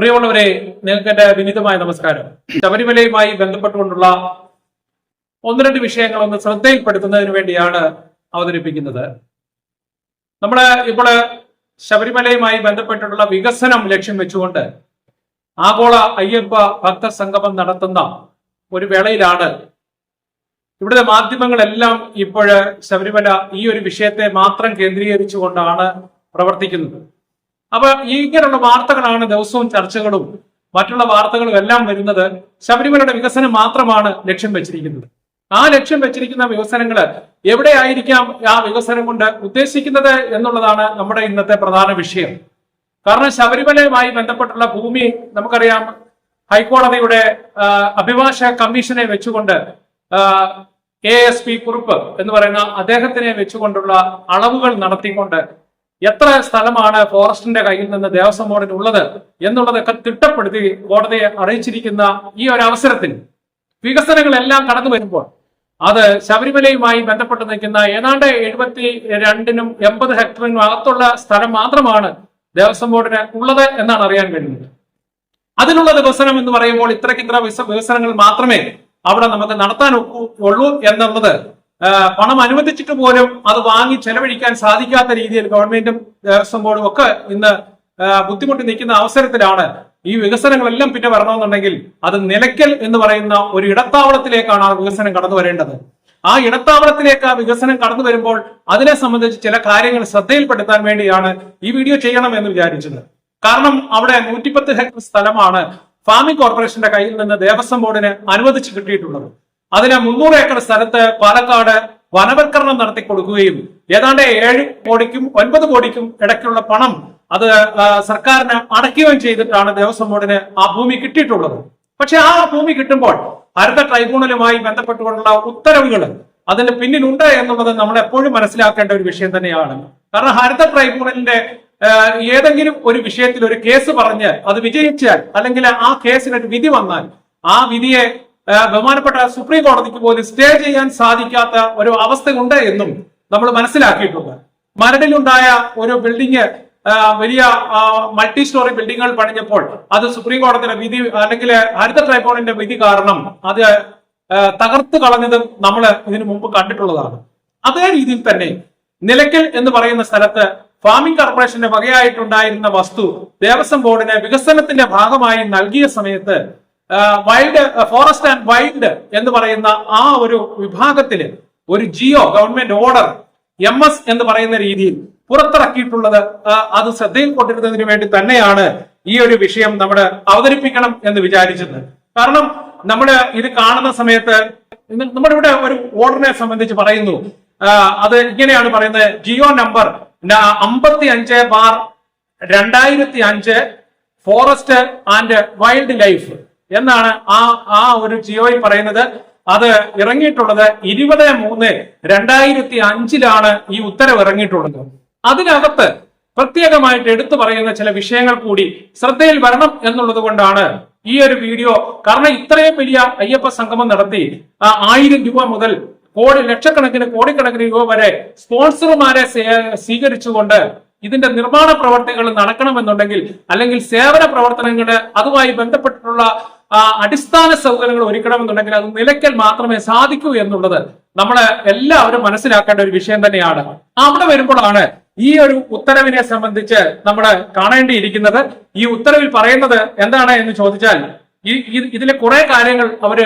പ്രിയമുള്ളവരെ നിങ്ങൾക്ക് എന്റെ വിനീതമായ നമസ്കാരം. ശബരിമലയുമായി ബന്ധപ്പെട്ടുകൊണ്ടുള്ള ഒന്ന് രണ്ട് വിഷയങ്ങൾ ഒന്ന് ശ്രദ്ധയിൽപ്പെടുത്തുന്നതിന് വേണ്ടിയാണ് അവതരിപ്പിക്കുന്നത്. നമ്മൾ ഇപ്പോൾ ശബരിമലയുമായി ബന്ധപ്പെട്ടിട്ടുള്ള വികസനം ലക്ഷ്യം വെച്ചുകൊണ്ട് ആഗോള അയ്യപ്പ ഭക്ത സംഗമം നടത്തുന്ന ഒരു വേളയിലാണ് ഇവിടുത്തെ മാധ്യമങ്ങളെല്ലാം ഇപ്പോഴ് ശബരിമല ഈ ഒരു വിഷയത്തെ മാത്രം കേന്ദ്രീകരിച്ചുകൊണ്ടാണ് പ്രവർത്തിക്കുന്നത്. അപ്പൊ ഇങ്ങനെയുള്ള വാർത്തകളാണ് ദിവസവും ചർച്ചകളും മറ്റുള്ള വാർത്തകളും എല്ലാം വരുന്നത് ശബരിമലയുടെ വികസനം മാത്രമാണ് ലക്ഷ്യം വെച്ചിരിക്കുന്നത്. ആ ലക്ഷ്യം വെച്ചിരിക്കുന്ന വികസനങ്ങൾ എവിടെയായിരിക്കാം ആ വികസനം കൊണ്ട് ഉദ്ദേശിക്കുന്നത് എന്നുള്ളതാണ് നമ്മുടെ ഇന്നത്തെ പ്രധാന വിഷയം. കാരണം ശബരിമലയുമായി ബന്ധപ്പെട്ടുള്ള ഭൂമി നമുക്കറിയാം ഹൈക്കോടതിയുടെ അഭിഭാഷക കമ്മീഷനെ വെച്ചുകൊണ്ട് എ എസ് പി കുറുപ്പ് എന്ന് പറയുന്ന അദ്ദേഹത്തിനെ വെച്ചുകൊണ്ടുള്ള അളവുകൾ നടത്തിക്കൊണ്ട് എത്ര സ്ഥലമാണ് ഫോറസ്റ്റിന്റെ കയ്യിൽ നിന്ന് ദേവസ്വം ബോർഡിന് ഉള്ളത് എന്നുള്ളതൊക്കെ തിട്ടപ്പെടുത്തി കോടതിയെ അറിയിച്ചിരിക്കുന്ന ഈ ഒരു അവസരത്തിൽ വികസനങ്ങളെല്ലാം കടന്നു വരുമ്പോൾ അത് ശബരിമലയുമായി ബന്ധപ്പെട്ട് നിൽക്കുന്ന ഏതാണ്ട് എഴുപത്തി രണ്ടിനും എൺപത് ഹെക്ടറിനും അകത്തുള്ള സ്ഥലം മാത്രമാണ് ദേവസ്വം ബോർഡിന് ഉള്ളത് എന്നാണ് അറിയാൻ കഴിയുന്നത്. അതിനുള്ള വികസനം എന്ന് പറയുമ്പോൾ ഇത്രയ്ക്കിത്ര വികസനങ്ങൾ മാത്രമേ അവിടെ നമുക്ക് നടത്താൻ ഉള്ളൂ എന്നുള്ളത് പണം അനുവദിച്ചിട്ട് പോലും അത് വാങ്ങി ചെലവഴിക്കാൻ സാധിക്കാത്ത രീതിയിൽ ഗവൺമെന്റും ദേവസ്വം ബോർഡും ഒക്കെ ഇന്ന് ബുദ്ധിമുട്ടി നിൽക്കുന്ന അവസരത്തിലാണ് ഈ വികസനങ്ങളെല്ലാം പിന്നെ വരണമെന്നുണ്ടെങ്കിൽ അത് നിലയ്ക്കൽ എന്ന് പറയുന്ന ഒരു ഇടത്താവളത്തിലേക്കാണ് ആ വികസനം കടന്നു വരേണ്ടത്. ആ ഇടത്താവളത്തിലേക്ക് ആ വികസനം കടന്നു വരുമ്പോൾ അതിനെ സംബന്ധിച്ച് ചില കാര്യങ്ങൾ ശ്രദ്ധയിൽപ്പെടുത്താൻ വേണ്ടിയാണ് ഈ വീഡിയോ ചെയ്യണം എന്ന് വിചാരിച്ചത്. കാരണം അവിടെ നൂറ്റിപ്പത്ത് ഹെക്ടർ സ്ഥലമാണ് ഫാമിംഗ് കോർപ്പറേഷന്റെ കയ്യിൽ നിന്ന് ദേവസ്വം ബോർഡിന് അനുവദിച്ച് കിട്ടിയിട്ടുള്ളത്. അതിന് മുന്നൂറ് ഏക്കർ സ്ഥലത്ത് പാലക്കാട് വനവൽക്കരണം നടത്തി കൊടുക്കുകയും ഏതാണ്ട് ഏഴ് കോടിക്കും ഒൻപത് കോടിക്കും ഇടയ്ക്കുള്ള പണം അത് സർക്കാരിന് അടയ്ക്കുകയും ചെയ്തിട്ടാണ് ദേവസ്വം ബോർഡിന് ആ ഭൂമി കിട്ടിയിട്ടുള്ളത്. പക്ഷെ ആ ഭൂമി കിട്ടുമ്പോൾ ഹരിത ട്രൈബ്യൂണലുമായി ബന്ധപ്പെട്ടുകൊണ്ടുള്ള ഉത്തരവുകൾ അതിന് പിന്നിലുണ്ട് എന്നുള്ളത് നമ്മൾ എപ്പോഴും മനസ്സിലാക്കേണ്ട ഒരു വിഷയം തന്നെയാണ്. കാരണം ഹരിത ട്രൈബ്യൂണലിന്റെ ഏതെങ്കിലും ഒരു വിഷയത്തിൽ ഒരു കേസ് പറഞ്ഞ് അത് വിജയിച്ചാൽ അല്ലെങ്കിൽ ആ കേസിന് ഒരു വിധി വന്നാൽ ആ വിധിയെ ബഹുമാനപ്പെട്ട സുപ്രീം കോടതിക്ക് പോലും സ്റ്റേ ചെയ്യാൻ സാധിക്കാത്ത ഒരു അവസ്ഥയുണ്ട് എന്നും നമ്മൾ മനസ്സിലാക്കിയിട്ടുണ്ട്. മരടിലുണ്ടായ ഒരു ബിൽഡിംഗ് വലിയ മൾട്ടി സ്റ്റോറി ബിൽഡിങ്ങുകൾ പണിഞ്ഞപ്പോൾ അത് സുപ്രീം കോടതിയുടെ വിധി അല്ലെങ്കിൽ ഹരിത ട്രൈബ്യൂണലിന്റെ വിധി കാരണം അത് തകർത്തു കളഞ്ഞതും നമ്മൾ ഇതിനു മുമ്പ് കണ്ടിട്ടുള്ളതാണ്. അതേ രീതിയിൽ തന്നെ നിലയ്ക്കൽ എന്ന് പറയുന്ന സ്ഥലത്ത് ഫാമിംഗ് കോർപ്പറേഷന്റെ വകയായിട്ടുണ്ടായിരുന്ന വസ്തു ദേവസ്വം ബോർഡിന് വികസനത്തിന്റെ ഭാഗമായി നൽകിയ സമയത്ത് വൈൽഡ് ഫോറസ്റ്റ് ആൻഡ് വൈൽഡ് എന്ന് പറയുന്ന ആ ഒരു വിഭാഗത്തിൽ ഒരു GO government order M S എന്ന് പറയുന്ന രീതിയിൽ പുറത്തിറക്കിയിട്ടുള്ളത് അത് ശ്രദ്ധയിൽ കൊണ്ടിരുന്നതിന് വേണ്ടി തന്നെയാണ് ഈ ഒരു വിഷയം നമ്മൾ അവതരിപ്പിക്കണം എന്ന് വിചാരിച്ചത്. കാരണം നമ്മൾ ഇത് കാണുന്ന സമയത്ത് നമ്മുടെ ഇവിടെ ഒരു ഓർഡറിനെ സംബന്ധിച്ച് പറയുന്നു. അത് ഇങ്ങനെയാണ് പറയുന്നത്. ജിയോ നമ്പർ അമ്പത്തി അഞ്ച് ബാർ രണ്ടായിരത്തി അഞ്ച് ഫോറസ്റ്റ് ആൻഡ് വൈൽഡ് ലൈഫ് എന്നാണ് ആ ആ ഒരു ജിയോയിൽ പറയുന്നത്. അത് ഇറങ്ങിയിട്ടുള്ളത് ഇരുപത് മൂന്ന് രണ്ടായിരത്തി അഞ്ചിലാണ് ഈ ഉത്തരവ് ഇറങ്ങിയിട്ടുള്ളത്. അതിനകത്ത് പ്രത്യേകമായിട്ട് എടുത്തു പറയുന്ന ചില വിഷയങ്ങൾ കൂടി ശ്രദ്ധയിൽ വരണം എന്നുള്ളത് കൊണ്ടാണ് ഈ ഒരു വീഡിയോ. കാരണം ഇത്രയും വലിയ അയ്യപ്പ സംഗമം നടത്തി ആയിരം രൂപ മുതൽ കോടി ലക്ഷക്കണക്കിന് കോടിക്കണക്കിന് രൂപ വരെ സ്പോൺസർമാരെ സ്വീകരിച്ചുകൊണ്ട് ഇതിന്റെ നിർമ്മാണ പ്രവർത്തികൾ നടക്കണമെന്നുണ്ടെങ്കിൽ അല്ലെങ്കിൽ സേവന പ്രവർത്തനങ്ങൾ അതുമായി ബന്ധപ്പെട്ടിട്ടുള്ള അടിസ്ഥാന സൗകര്യങ്ങൾ ഒരുക്കണമെന്നുണ്ടെങ്കിൽ അത് നിലയ്ക്കൽ മാത്രമേ സാധിക്കൂ എന്നുള്ളത് നമ്മൾ എല്ലാവരും മനസ്സിലാക്കേണ്ട ഒരു വിഷയം തന്നെയാണ്. അവിടെ വരുമ്പോഴാണ് ഈ ഒരു ഉത്തരവിനെ സംബന്ധിച്ച് നമ്മൾ കാണേണ്ടിയിരിക്കുന്നത്. ഈ ഉത്തരവിൽ പറയുന്നത് എന്താണ് എന്ന് ചോദിച്ചാൽ ഇതിലെ കുറെ കാര്യങ്ങൾ അവർ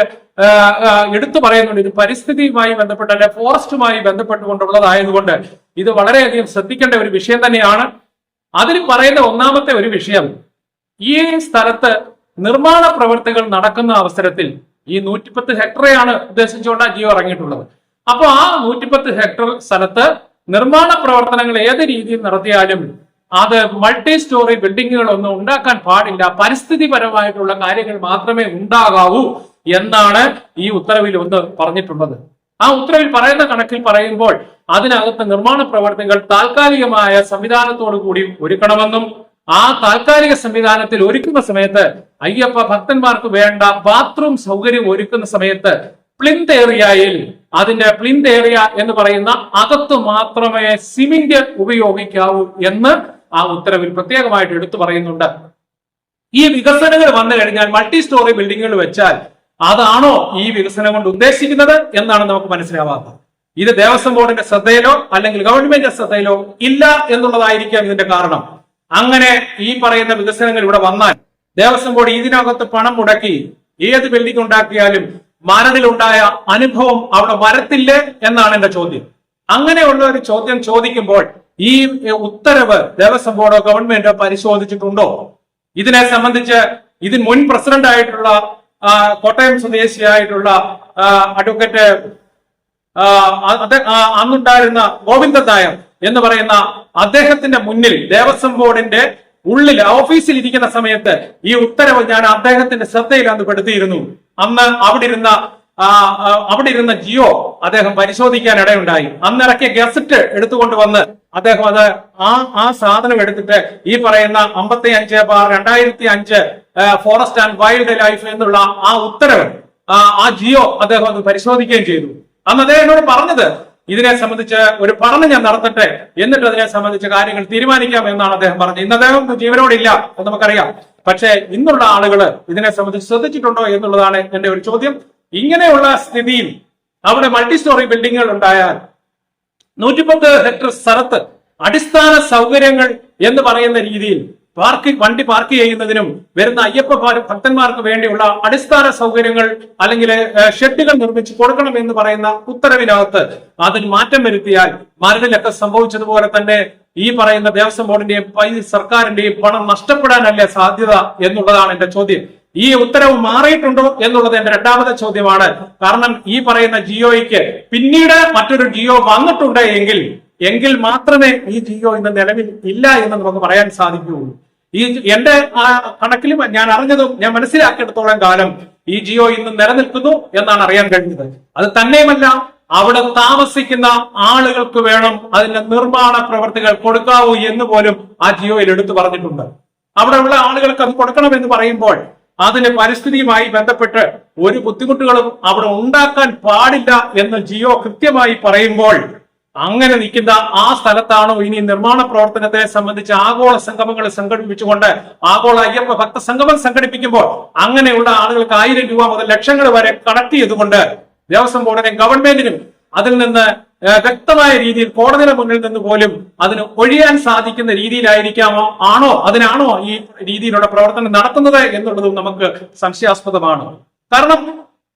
എടുത്തു പറയുന്നുണ്ട്. ഇത് പരിസ്ഥിതിയുമായി ബന്ധപ്പെട്ട അല്ലെ ഫോറസ്റ്റുമായി ബന്ധപ്പെട്ടുകൊണ്ടുള്ളതായതുകൊണ്ട് ഇത് വളരെയധികം ശ്രദ്ധിക്കേണ്ട ഒരു വിഷയം തന്നെയാണ്. അതിൽ പറയുന്ന ഒന്നാമത്തെ ഒരു വിഷയം ഈ സ്ഥലത്ത് നിർമ്മാണ പ്രവർത്തികൾ നടക്കുന്ന അവസരത്തിൽ ഈ നൂറ്റിപ്പത്ത് ഹെക്ടറെയാണ് ഉദ്ദേശിച്ചുകൊണ്ട് ജിയോ ഇറങ്ങിയിട്ടുള്ളത്. അപ്പോൾ ആ നൂറ്റിപ്പത്ത് ഹെക്ടർ സ്ഥലത്ത് നിർമ്മാണ പ്രവർത്തനങ്ങൾ ഏത് രീതിയിൽ നടത്തിയാലും അത് മൾട്ടി സ്റ്റോറി ബിൽഡിങ്ങുകളൊന്നും ഉണ്ടാക്കാൻ പാടില്ല. പരിസ്ഥിതിപരമായിട്ടുള്ള കാര്യങ്ങൾ മാത്രമേ ഉണ്ടാകാവൂ എന്നാണ് ഈ ഉത്തരവിൽ ഒന്ന് പറഞ്ഞിട്ടുള്ളത്. ആ ഉത്തരവിൽ പറയുന്ന കണക്കിൽ പറയുമ്പോൾ അതിനകത്ത് നിർമ്മാണ പ്രവർത്തികൾ താൽക്കാലികമായ സംവിധാനത്തോടു കൂടി ഒരുക്കണമെന്നും ആ താൽക്കാലിക സംവിധാനത്തിൽ ഒരുക്കുന്ന സമയത്ത് അയ്യപ്പ ഭക്തന്മാർക്ക് വേണ്ട ബാത്റൂം സൗകര്യം ഒരുക്കുന്ന സമയത്ത് പ്ലിന്ത് ഏറിയയിൽ അതിന്റെ പ്ലിന്ത് ഏറിയ എന്ന് പറയുന്ന അകത്ത് മാത്രമേ സിമിന്റ് ഉപയോഗിക്കാവൂ എന്ന് ആ ഉത്തരവിൽ പ്രത്യേകമായിട്ട് എടുത്തു പറയുന്നുണ്ട്. ഈ വികസനങ്ങൾ വന്നു കഴിഞ്ഞാൽ മൾട്ടി സ്റ്റോറി ബിൽഡിങ്ങുകൾ വെച്ചാൽ അതാണോ ഈ വികസനം കൊണ്ട് ഉദ്ദേശിക്കുന്നത് എന്നാണ് നമുക്ക് മനസ്സിലാവാത്തത്. ഇത് ദേവസ്വം ബോർഡിന്റെ ശ്രദ്ധയിലോ അല്ലെങ്കിൽ ഗവൺമെന്റിന്റെ ശ്രദ്ധയിലോ ഇല്ല എന്നുള്ളതായിരിക്കാം ഇതിന്റെ കാരണം. അങ്ങനെ ഈ പറയുന്ന വികസനങ്ങൾ ഇവിടെ വന്നാൽ ദേവസ്വം ബോർഡ് ഇതിനകത്ത് പണം മുടക്കി ഏത് ബിൽഡിംഗ് ഉണ്ടാക്കിയാലും മരണിലുണ്ടായ അനുഭവം അവിടെ വരത്തില്ലേ എന്നാണ് എന്റെ ചോദ്യം. അങ്ങനെയുള്ള ഒരു ചോദ്യം ചോദിക്കുമ്പോൾ ഈ ഉത്തരവ് ദേവസ്വം ബോർഡോ ഗവൺമെന്റോ പരിശോധിച്ചിട്ടുണ്ടോ? ഇതിനെ സംബന്ധിച്ച് ഇതിന് മുൻ പ്രസിഡന്റ് ആയിട്ടുള്ള കോട്ടയം സ്വദേശിയായിട്ടുള്ള അഡ്വക്കേറ്റ് അന്നുണ്ടായിരുന്ന ഗോവിന്ദൻ നായർ എന്ന് പറയുന്ന അദ്ദേഹത്തിന്റെ മുന്നിൽ ദേവസ്വം ബോർഡിന്റെ ഉള്ളിൽ ഓഫീസിൽ ഇരിക്കുന്ന സമയത്ത് ഈ ഉത്തരവ് ഞാൻ അദ്ദേഹത്തിന്റെ ശ്രദ്ധയിൽ അന്ന് പെടുത്തിയിരുന്നു. അന്ന് അവിടെ ഇരുന്ന അവിടെ ഇരുന്ന ജിയോ അദ്ദേഹം പരിശോധിക്കാൻ ഇടയുണ്ടായി. അന്ന് ഇറക്കിയ ഗസറ്റ് എടുത്തുകൊണ്ട് വന്ന് അദ്ദേഹം അത് ആ ആ സാധനം എടുത്തിട്ട് ഈ പറയുന്ന അമ്പത്തി അഞ്ച് ബാർ രണ്ടായിരത്തി അഞ്ച് ഫോറസ്റ്റ് ആൻഡ് വൈൽഡ് ലൈഫ് എന്നുള്ള ആ ഉത്തരവ് ആ ജിയോ അദ്ദേഹം അത് പരിശോധിക്കുകയും ചെയ്തു. അന്ന് അദ്ദേഹം എന്നോട് പറഞ്ഞത് ഇതിനെ സംബന്ധിച്ച് ഒരു പഠനം ഞാൻ നടത്തട്ടെ? എന്നിട്ട് അതിനെ സംബന്ധിച്ച് കാര്യങ്ങൾ തീരുമാനിക്കാം എന്നാണ് അദ്ദേഹം പറഞ്ഞത്. ഇന്ന് അദ്ദേഹം ജീവനോടില്ല എന്ന് നമുക്കറിയാം. പക്ഷേ ഇന്നുള്ള ആളുകൾ ഇതിനെ സംബന്ധിച്ച് ശ്രദ്ധിച്ചിട്ടുണ്ടോ എന്നുള്ളതാണ് എന്റെ ഒരു ചോദ്യം. ഇങ്ങനെയുള്ള സ്ഥിതിയിൽ അവിടെ മൾട്ടി സ്റ്റോറി ബിൽഡിങ്ങുകൾ ഉണ്ടായാൽ നൂറ്റിപ്പത്ത് ഹെക്ടർ സ്ഥലത്ത് അടിസ്ഥാന സൗകര്യങ്ങൾ എന്ന് പറയുന്ന രീതിയിൽ പാർക്ക് വണ്ടി പാർക്ക് ചെയ്യുന്നതിനും വരുന്ന അയ്യപ്പ ഭക്തന്മാർക്ക് വേണ്ടിയുള്ള അടിസ്ഥാന സൗകര്യങ്ങൾ അല്ലെങ്കിൽ ഷെഡുകൾ നിർമ്മിച്ച് കൊടുക്കണം എന്ന് പറയുന്ന ഉത്തരവിനകത്ത് അതിന് മാറ്റം വരുത്തിയാൽ മരടിലൊക്കെ സംഭവിച്ചതുപോലെ തന്നെ ഈ പറയുന്ന ദേവസ്വം ബോർഡിന്റെയും സർക്കാരിന്റെയും പണം നഷ്ടപ്പെടാനല്ലേ സാധ്യത എന്നുള്ളതാണ് എന്റെ ചോദ്യം. ഈ ഉത്തരവ് മാറിയിട്ടുണ്ടോ എന്നുള്ളത് എന്റെ രണ്ടാമത്തെ ചോദ്യമാണ്. കാരണം ഈ പറയുന്ന ജിയോയ്ക്ക് പിന്നീട് മറ്റൊരു ജിയോ വന്നിട്ടുണ്ട് എങ്കിൽ എങ്കിൽ മാത്രമേ ഈ ജിയോ ഇന്ന് നിലവിൽ ഇല്ല എന്ന് നമുക്ക് പറയാൻ സാധിക്കുകയുള്ളൂ. ഈ എന്റെ ആ കണക്കിലും ഞാൻ അറിഞ്ഞതും ഞാൻ മനസ്സിലാക്കിയെടുത്തോളം കാലം ഈ ജിയോ ഇന്ന് നിലനിൽക്കുന്നു എന്നാണ് അറിയാൻ കഴിഞ്ഞത്. അത് തന്നെയുമല്ല അവിടെ താമസിക്കുന്ന ആളുകൾക്ക് വേണം അതിന്റെ നിർമ്മാണ പ്രവർത്തികൾ കൊടുക്കാവൂ എന്ന് പോലും ആ ജിയോയിൽ എടുത്തു പറഞ്ഞിട്ടുണ്ട്. അവിടെയുള്ള ആളുകൾക്ക് അത് കൊടുക്കണമെന്ന് പറയുമ്പോൾ അതിന് പരിസ്ഥിതിയുമായി ബന്ധപ്പെട്ട് ഒരു ബുദ്ധിമുട്ടുകളും അവിടെ ഉണ്ടാക്കാൻ പാടില്ല എന്ന് ജിയോ കൃത്യമായി പറയുമ്പോൾ അങ്ങനെ നിൽക്കുന്ന ആ സ്ഥലത്താണോ ഇനി നിർമ്മാണ പ്രവർത്തനത്തെ സംബന്ധിച്ച് ആഗോള സംഗമങ്ങൾ സംഘടിപ്പിച്ചുകൊണ്ട് ആഗോള അയ്യപ്പ ഭക്ത സംഗമം സംഘടിപ്പിക്കുമ്പോൾ അങ്ങനെയുള്ള ആളുകൾക്ക് ആയിരം രൂപ മുതൽ ലക്ഷങ്ങൾ വരെ കണക്ട് ചെയ്തുകൊണ്ട് ദേവസ്വം ബോർഡിനും ഗവൺമെന്റിനും അതിൽ നിന്ന് വ്യക്തമായ രീതിയിൽ കോടതിയുടെ മുന്നിൽ നിന്ന് പോലും അതിന് ഒഴിയാൻ സാധിക്കുന്ന രീതിയിലായിരിക്കാമോ? ആണോ? അതിനാണോ ഈ രീതിയിലുള്ള പ്രവർത്തനം നടത്തുന്നത് എന്നുള്ളതും നമുക്ക് സംശയാസ്പദമാണ്. കാരണം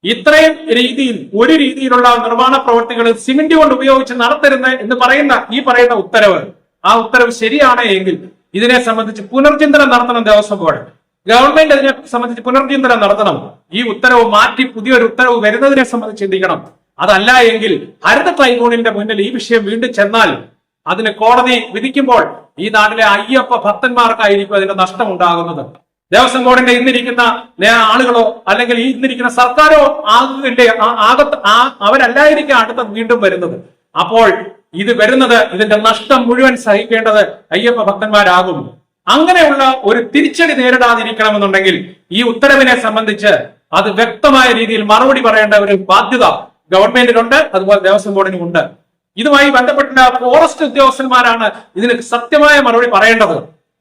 ഇത്രയും രീതിയിൽ ഒരു രീതിയിലുള്ള നിർമ്മാണ പ്രവർത്തികൾ സിമന്റ് കൊണ്ട് ഉപയോഗിച്ച് നടത്തരുത് എന്ന് പറയുന്ന ഈ പറയുന്ന ഉത്തരവ്. ആ ഉത്തരവ് ശരിയാണ് എങ്കിൽ ഇതിനെ സംബന്ധിച്ച് പുനർചിന്തനം നടത്തണം ദേവസ്വം ബോർഡ്. ഗവൺമെന്റ് അതിനെ സംബന്ധിച്ച് പുനർചിന്തനം നടത്തണം. ഈ ഉത്തരവ് മാറ്റി പുതിയൊരു ഉത്തരവ് വരുന്നതിനെ സംബന്ധിച്ച് ചിന്തിക്കണം. അതല്ല എങ്കിൽ ഹരിത ട്രൈബ്യൂണലിന്റെ മുന്നിൽ ഈ വിഷയം വീണ്ടും ചെന്നാൽ അതിന് കോടതി വിധിക്കുമ്പോൾ ഈ നാട്ടിലെ അയ്യപ്പ ഭക്തന്മാർക്കായിരിക്കും അതിന്റെ നഷ്ടം ഉണ്ടാകുന്നത് ദേവസ്വം ബോർഡിന്റെ ഇന്നിരിക്കുന്ന ആളുകളോ അല്ലെങ്കിൽ ഇന്നിരിക്കുന്ന സർക്കാരോ ആകുന്നതിന്റെ ആകത്ത് ആ അവരല്ലായിരിക്കും അടുത്ത വീണ്ടും വരുന്നത്. അപ്പോൾ ഇത് വരുന്നത് ഇതിന്റെ നഷ്ടം മുഴുവൻ സഹിക്കേണ്ടത് അയ്യപ്പ ഭക്തന്മാരാകും. അങ്ങനെയുള്ള ഒരു തിരിച്ചടി നേരിടാതിരിക്കണമെന്നുണ്ടെങ്കിൽ ഈ ഉത്തരവിനെ സംബന്ധിച്ച് അത് വ്യക്തമായ രീതിയിൽ മറുപടി പറയേണ്ട ഒരു ബാധ്യത ഗവൺമെന്റിനുണ്ട് അതുപോലെ ദേവസ്വം ബോർഡിനും ഉണ്ട്. ഇതുമായി ബന്ധപ്പെട്ട ഫോറസ്റ്റ് ഉദ്യോഗസ്ഥന്മാരാണ് ഇതിന് സത്യമായ മറുപടി പറയേണ്ടത്.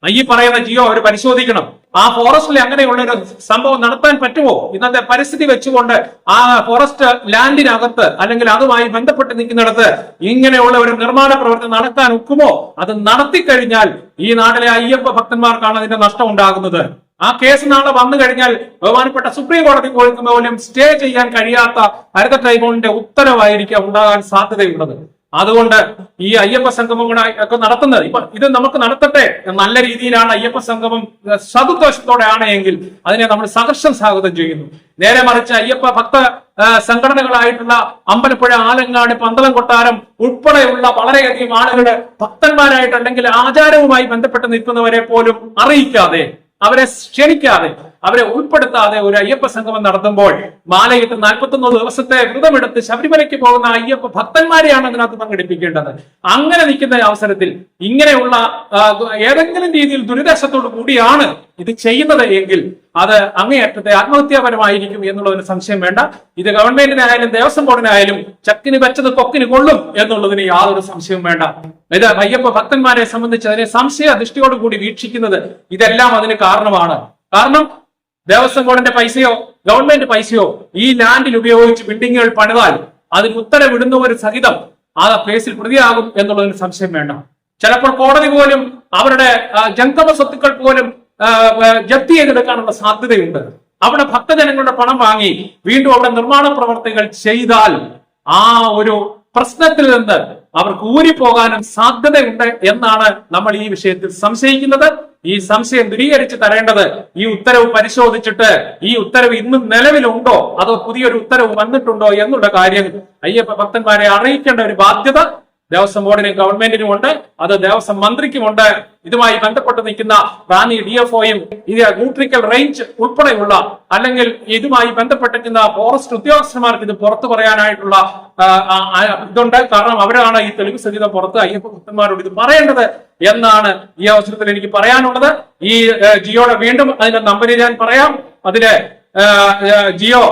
ഈ പറയുന്ന ജിയോ അവർ പരിശോധിക്കണം. ആ ഫോറസ്റ്റിൽ അങ്ങനെയുള്ള ഒരു സംഭവം നടത്താൻ പറ്റുമോ? ഇന്നത്തെ പരിസ്ഥിതി വെച്ചുകൊണ്ട് ആ ഫോറസ്റ്റ് ലാൻഡിനകത്ത് അല്ലെങ്കിൽ അതുമായി ബന്ധപ്പെട്ട് നിൽക്കുന്നിടത്ത് ഇങ്ങനെയുള്ള ഒരു നിർമ്മാണ പ്രവർത്തനം നടത്താൻ ഒക്കുമോ? അത് നടത്തി കഴിഞ്ഞാൽ ഈ നാട്ടിലെ അയ്യപ്പ ഭക്തന്മാർക്കാണ് അതിന്റെ നഷ്ടം ഉണ്ടാകുന്നത്. ആ കേസ് നാളെ വന്നു കഴിഞ്ഞാൽ ബഹുമാനപ്പെട്ട സുപ്രീം കോടതി പോലും സ്റ്റേ ചെയ്യാൻ കഴിയാത്ത ഹരിത ട്രൈബ്യൂണലിന്റെ ഉത്തരവായിരിക്കാം ഉണ്ടാകാൻ സാധ്യതയുള്ളത്. അതുകൊണ്ട് ഈ അയ്യപ്പ സംഗമങ്ങളായി ഒക്കെ നടത്തുന്നത്. ഇപ്പൊ ഇത് നമുക്ക് നടത്തട്ടെ നല്ല രീതിയിലാണ് അയ്യപ്പ സംഗമം ആണ് എങ്കിൽ അതിനെ നമ്മൾ സഹർഷം സ്വാഗതം ചെയ്യുന്നു. നേരെ മറിച്ച് അയ്യപ്പ ഭക്ത സംഘടനകളായിട്ടുള്ള അമ്പലപ്പുഴ ആലങ്ങാട് പന്തളം കൊട്ടാരം ഉൾപ്പെടെയുള്ള വളരെയധികം ആളുകൾ ഭക്തന്മാരായിട്ട് അല്ലെങ്കിൽ ആചാരവുമായി ബന്ധപ്പെട്ട് നിൽക്കുന്നവരെ പോലും അറിയിക്കാതെ അവരെ ക്ഷണിക്കാതെ അവരെ ഉൾപ്പെടുത്താതെ ഒരു അയ്യപ്പ സംഗമം നടത്തുമ്പോൾ മാലയിട്ട് നാൽപ്പത്തൊന്ന് ദിവസത്തെ വ്രതമെടുത്ത് ശബരിമലയ്ക്ക് പോകുന്ന അയ്യപ്പ ഭക്തന്മാരെയാണ് അതിനകത്ത് പങ്കെടുപ്പിക്കേണ്ടത്. അങ്ങനെ നിൽക്കുന്ന അവസരത്തിൽ ഇങ്ങനെയുള്ള ഏതെങ്കിലും രീതിയിൽ ദുരിതാശത്തോടു കൂടിയാണ് ഇത് ചെയ്യുന്നത് എങ്കിൽ അത് അങ്ങേയറ്റത്തെ ആത്മഹത്യാപരമായിരിക്കും എന്നുള്ളതിന് സംശയം വേണ്ട. ഇത് ഗവൺമെന്റിനായാലും ദേവസ്വം ബോർഡിനായാലും ചക്കിന് വെച്ചത് കൊക്കിന് കൊള്ളും എന്നുള്ളതിന് യാതൊരു സംശയവും വേണ്ട. ഇത് അയ്യപ്പ ഭക്തന്മാരെ സംബന്ധിച്ച് അതിനെ സംശയ ദൃഷ്ടിയോടുകൂടി വീക്ഷിക്കുന്നത് ഇതെല്ലാം അതിന് കാരണമാണ്. കാരണം ദേവസ്വം ബോർഡിന്റെ പൈസയോ ഗവൺമെന്റ് പൈസയോ ഈ ലാൻഡിൽ ഉപയോഗിച്ച് ബിൽഡിങ്ങുകൾ പണിതാൽ അതിന് ഉത്തരവിടുന്നവർ സഹിതം ആ കേസിൽ പ്രതിയാകും എന്നുള്ളതിന് സംശയം വേണ്ട. ചിലപ്പോൾ കോടതി പോലും അവരുടെ ജംഗമ സ്വത്തുക്കൾ പോലും ജപ്തി ചെയ്തെടുക്കാനുള്ള സാധ്യതയുണ്ട്. അവിടെ ഭക്തജനങ്ങളുടെ പണം വാങ്ങി വീണ്ടും അവിടെ നിർമ്മാണ പ്രവർത്തികൾ ചെയ്താൽ ആ ഒരു പ്രശ്നത്തിൽ നിന്ന് അവർക്ക് ഊരിപ്പോകാനും സാധ്യതയുണ്ട് എന്നാണ് നമ്മൾ ഈ വിഷയത്തിൽ സംശയിക്കുന്നത്. ഈ സംശയം ദൂരീകരിച്ച് തരേണ്ടത് ഈ ഉത്തരവ് പരിശോധിച്ചിട്ട് ഈ ഉത്തരവ് ഇന്നും നിലവിലുണ്ടോ? അതോ പുതിയൊരു ഉത്തരവ് വന്നിട്ടുണ്ടോ എന്നുള്ള കാര്യം അയ്യപ്പ ഭക്തന്മാരെ അറിയിക്കേണ്ട ഒരു ബാധ്യത ദേവസ്വം ബോർഡിനും ഗവൺമെന്റിനും ഉണ്ട് അത് ദേവസ്വം മന്ത്രിക്കുമുണ്ട്. ഇതുമായി ബന്ധപ്പെട്ട് നിൽക്കുന്ന റാന്നി ഡി എഫ് ഒയും ഇത് ന്യൂട്രിക്കൽ റേഞ്ച് ഉൾപ്പെടെയുള്ള അല്ലെങ്കിൽ ഇതുമായി ബന്ധപ്പെട്ടിരിക്കുന്ന ഫോറസ്റ്റ് ഉദ്യോഗസ്ഥന്മാർക്ക് ഇത് പുറത്തു പറയാനായിട്ടുള്ള ഇതുണ്ട്. കാരണം അവരാണ് ഈ തെളിവ് സഹിതം പുറത്ത് അയ്യപ്പ ഭക്തന്മാരോട് ഇത് പറയേണ്ടത് എന്നാണ് ഈ അവസരത്തിൽ എനിക്ക് പറയാനുള്ളത്. ഈ ജിയോടെ വീണ്ടും അതിന്റെ നമ്പർ ഞാൻ പറയാം. അതിൽ ജിയോ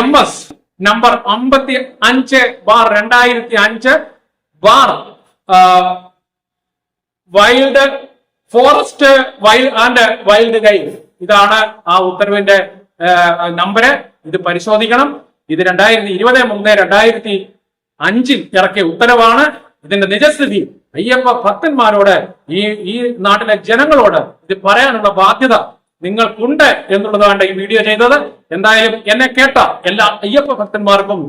എം എസ് നമ്പർ അമ്പത്തി അഞ്ച് ബാർ രണ്ടായിരത്തി അഞ്ച് bar wild forest wild and wildlife ഇതാണ് ആ ഉത്തരവിന്റെ നമ്പര് ഇത് പരിശോധിക്കണം. ഇത് രണ്ടായിരത്തി ഇരുപത് മൂന്ന് രണ്ടായിരത്തി അഞ്ചിൽ ഇറക്കിയ ഉത്തരവാണ്. ഇതിന്റെ നിജസ്ഥിതി അയ്യപ്പ ഭക്തന്മാരോട് ഈ ഈ നാട്ടിലെ ജനങ്ങളോട് ഇത് പറയാനുള്ള ബാധ്യത നിങ്ങൾക്കുണ്ട് എന്നുള്ളതാണ് ഈ വീഡിയോ ചെയ്തത്. എന്തായാലും എന്നെ കേട്ട എല്ലാ അയ്യപ്പ ഭക്തന്മാർക്കും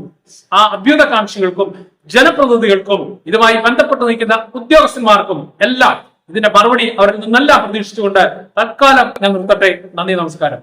ആ അഭ്യുതകാംക്ഷികൾക്കും ജനപ്രതിനിധികൾക്കും ഇതുമായി ബന്ധപ്പെട്ട് നിൽക്കുന്ന ഉദ്യോഗസ്ഥന്മാർക്കും എല്ലാം ഇതിന്റെ മറുപടി അവരിൽ നിന്നെല്ലാം പ്രതീക്ഷിച്ചുകൊണ്ട് തൽക്കാലം ഞാൻ നിർത്തട്ടെ. നന്ദി നമസ്കാരം.